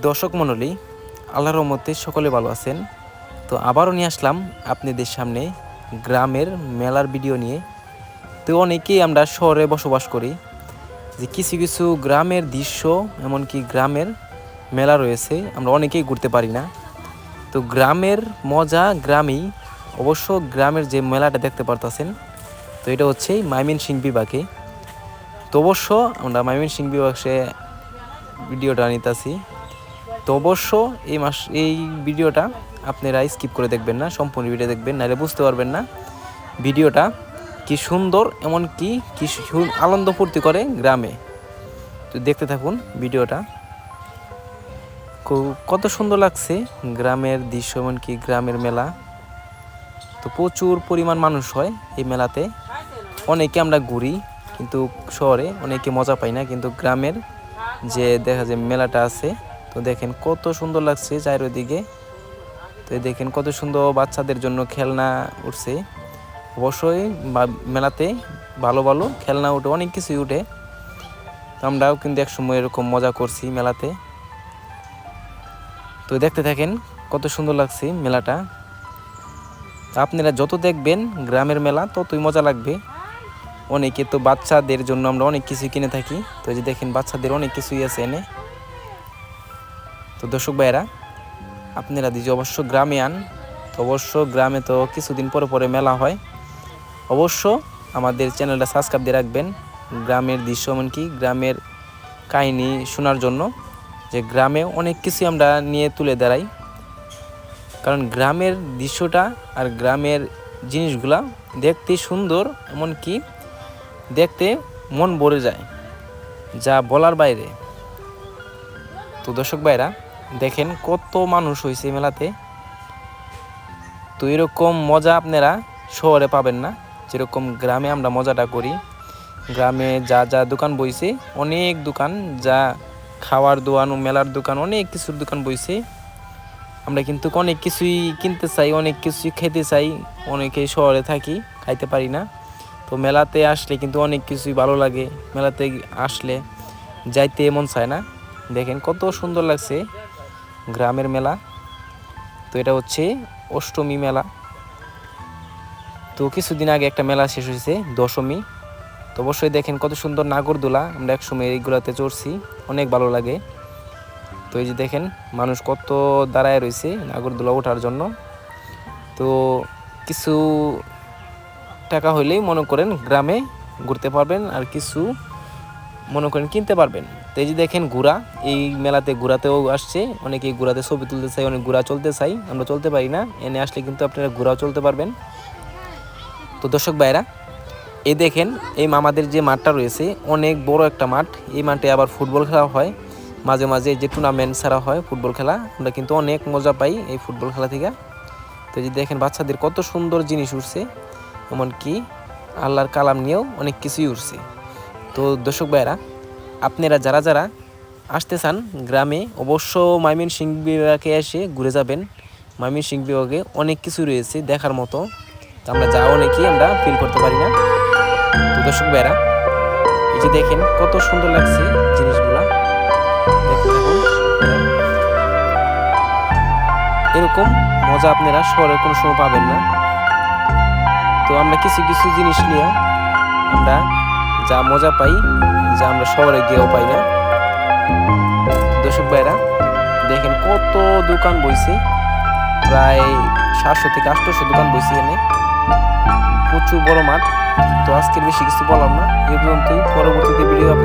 দর্শক মণ্ডলী, আল্লাহর রহমতে সকলে ভালো আছেন। তো আবারও নিয়ে আসলাম আপনাদের সামনে গ্রামের মেলার ভিডিও নিয়ে। তো অনেকেই আমরা শহরে বসবাস করি, যে কিছু কিছু গ্রামের দৃশ্য এমনকি গ্রামের মেলা রয়েছে, আমরা অনেকেই ঘুরতে পারি না। তো গ্রামের মজা গ্রামেই, অবশ্য গ্রামের যে মেলাটা দেখতে পারতেছেন, তো এটা হচ্ছে মাইমিন সিং বিভাগে। তো অবশ্য আমরা মাইমিন সিং বিভাগে ভিডিওটা নিতেছি। তো অবশ্য এই মাস, এই ভিডিওটা আপনারা স্কিপ করে দেখবেন না, সম্পূর্ণ ভিডিও দেখবেন, নাহলে বুঝতে পারবেন না ভিডিওটা কি সুন্দর এমন কি আনন্দ ফুর্তি করে গ্রামে। তো দেখতে থাকুন ভিডিওটা। কত সুন্দর লাগছে গ্রামের দৃশ্য, এমনকি গ্রামের মেলা। তো প্রচুর পরিমাণ মানুষ হয় এই মেলাতে। অনেকে আমরা ঘুরি, কিন্তু শহরে অনেকে মজা পাই না, কিন্তু গ্রামের যে দেখা যায় মেলাটা আছে তো দেখেন কত সুন্দর লাগছে চারিদিকে তো দেখেন কত সুন্দর বাচ্চাদের জন্য খেলনা উঠছে। অবশ্যই মেলাতে ভালো ভালো খেলনা উঠে, অনেক কিছুই উঠে। আমরাও কিন্তু একসময় এরকম মজা করছি মেলাতে। তো দেখতে থাকেন কত সুন্দর লাগছে মেলাটা। আপনারা যত দেখবেন গ্রামের মেলা, ততই মজা লাগবে। অনেকে তো বাচ্চাদের জন্য আমরা অনেক কিছু কিনে থাকি। তো যে দেখেন বাচ্চাদের অনেক কিছুই আছে এনে। তো দর্শক ভাইয়েরা, আপনারা যদি অবশ্য গ্রামে আন, তো অবশ্য গ্রামে তো কিছুদিন পরে পরে মেলা হয়। অবশ্য আমাদের চ্যানেলটা সাবস্ক্রাইব দিয়ে রাখবেন। গ্রামের দৃশ্য এমনকি গ্রামের কাহিনী শোনার জন্য যে গ্রামে অনেক কিছুই আমরা নিয়ে তুলে দাঁড়াই কারণ গ্রামের দৃশ্যটা আর গ্রামের জিনিসগুলা দেখতে সুন্দর, এমনকি দেখতে মন ভরে যায়, যা বলার বাইরে। তো দর্শক ভাইরা দেখেন কত মানুষ হয়েছে এই মেলাতে। তো এরকম মজা আপনারা শহরে পাবেন না। যেরকম গ্রামে আমরা মজাটা করি। গ্রামে যা যা দোকান বইছে, অনেক দোকান, যা খাওয়ার দোকান মেলার দোকান, অনেক কিছুর দোকান বইছে। আমরা কিন্তু অনেক কিছুই কিনতে চাই, অনেক কিছুই খেতে চাই, অনেকে শহরে থাকি, খাইতে পারি না। তো মেলাতে আসলে কিন্তু অনেক কিছুই ভালো লাগে, মেলাতে আসলে যাইতে মন চায় না। দেখেন কত সুন্দর লাগছে। গ্রামের মেলা। তো এটা হচ্ছে অষ্টমী মেলা। তো কিছুদিন আগে একটা মেলা শেষ হয়েছে, দশমী। তো অবশ্যই দেখেন কত সুন্দর নাগরদোলা, আমরা একসময় এইগুলাতে চড়ছি, অনেক ভালো লাগে। তো এই যে দেখেন, মানুষ কত দাঁড়ায় রয়েছে নাগরদোলা ওঠার জন্য। তো কিছু টাকা হইলেই মনে করেন গ্রামে ঘুরতে পারবেন, আর কিছু মনে করেন কিনতে পারবেন। তো এই যে দেখেন ঘোড়া এই মেলাতে ঘোরাতেও আসছে, অনেকে ঘোরাতে ছবি তুলতে চাই অনেক ঘোরা চলতে চাই আমরা চলতে পারি না, এনে আসলে কিন্তু আপনারা ঘোরাও চলতে পারবেন। তো দর্শক ভাইরা এই দেখেন, এই মামাদের যে মাঠটা রয়েছে, অনেক বড় একটা মাঠ, এই মাঠে আবার ফুটবল খেলা হয়। মাঝে মাঝে যে টুর্নামেন্ট ছাড়া হয় ফুটবল খেলা, আমরা কিন্তু অনেক মজা পাই এই ফুটবল খেলা থেকে। তো যে দেখেন, বাচ্চাদের কত সুন্দর জিনিস উঠছে এমনকি আল্লাহর কালাম নিয়েও অনেক কিছুই উঠছে তো দর্শক ভাইরা আপনারা যারা যারা আসতে চান গ্রামে, অবশ্য মাইমিন সিং বিভাগে এসে ঘুরে যাবেন। মাইমিন সিং বিভাগে অনেক কিছু রয়েছে দেখার মতো। তো আমরা যা অনেকেই আমরা ফিল করতে পারি না। তো দর্শক ভাইরা, এই যে দেখেন কত সুন্দর লাগছে জিনিসগুলা। এরকম মজা আপনারা শহরে কোনো সময় পাবেন না। তো আমরা কিছু কিছু জিনিস নিয়ে আমরা যা মজা পাই যা আমরা শহরে গিয়েও পাই না। দর্শক ভাইরা, দেখেন কত দোকান বইছে। প্রায় সাতশো থেকে আটশোশো দোকান বইছে এনে প্রচুর বড় মাঠ। তো আজকের বেশি কিছু বললাম না। এই পর্যন্তই। পরবর্তীতে ভিডিও আপনার